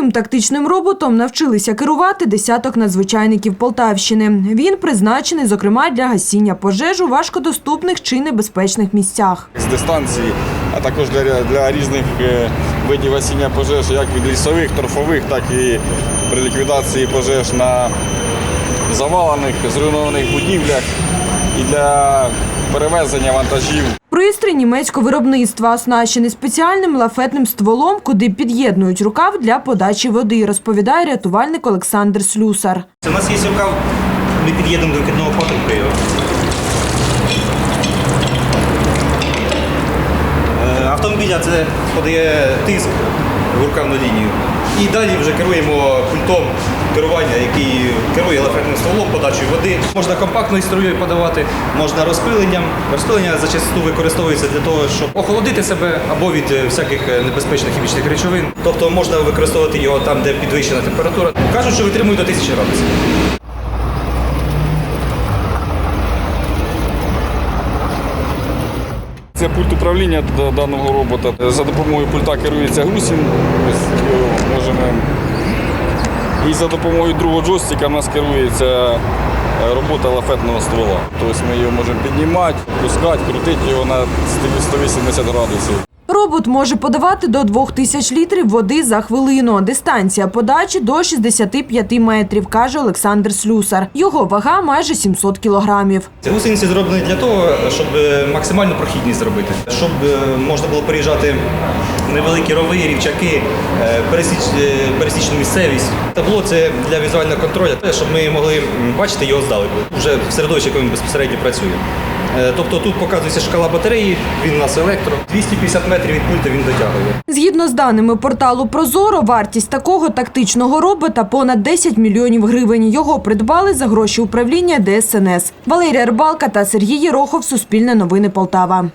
Цим тактичним роботом навчилися керувати десяток надзвичайників Полтавщини. Він призначений, зокрема, для гасіння пожеж у важкодоступних чи небезпечних місцях. з дистанції, а також для, для різних е, видів гасіння пожеж, як від лісових, торфових, так і при ліквідації пожеж на завалених, зруйнованих будівлях і для перевезення вантажів. Пристрій німецького виробництва оснащений спеціальним лафетним стволом, куди під'єднують рукав для подачі води, розповідає рятувальник Олександр Слюсар. У нас є рукав, ми під'єднуємо до вихідного патрубка його. Е, Автомобіля це подає тиск в лінію. І далі вже керуємо пультом керування, який керує лафетним стволом, подачею води. Можна компактною струєю подавати, можна розпиленням. Розпилення зачасту використовується для того, щоб охолодити себе або від е, всяких е, небезпечних хімічних речовин. Тобто можна використовувати його там, де підвищена температура. Кажуть, що витримує до 1000 градусів. Це пульт управління даного робота. За допомогою пульта керується гусінь. Можемо. І за допомогою другого джойстика в нас керується е, робота лафетного ствола. Тобто ми його можемо піднімати, пускати, крутити його на 180 градусів. Робот може подавати до 2000 літрів води за хвилину. Дистанція подачі до 65 метрів, каже Олександр Слюсар. Його вага майже 700 кілограмів. Ці гусениці зроблені для того, щоб е, максимальну прохідність зробити, щоб е, можна було переїжджати невеликі рови, рівчаки, е, пересіч, пересічну місцевість. Табло це для візуального контролю, щоб ми могли бачити його здалеку, вже в середовищі, якому він безпосередньо працює. Е, Тобто тут показується шкала батареї, він у нас електро, 250 метрів від пульта він дотягує. Згідно з даними порталу Прозоро, вартість такого тактичного робота понад 10 мільйонів гривень. Його придбали за гроші управління ДСНС. Валерія Рибалка та Сергій Єрохов. Суспільне новини Полтава.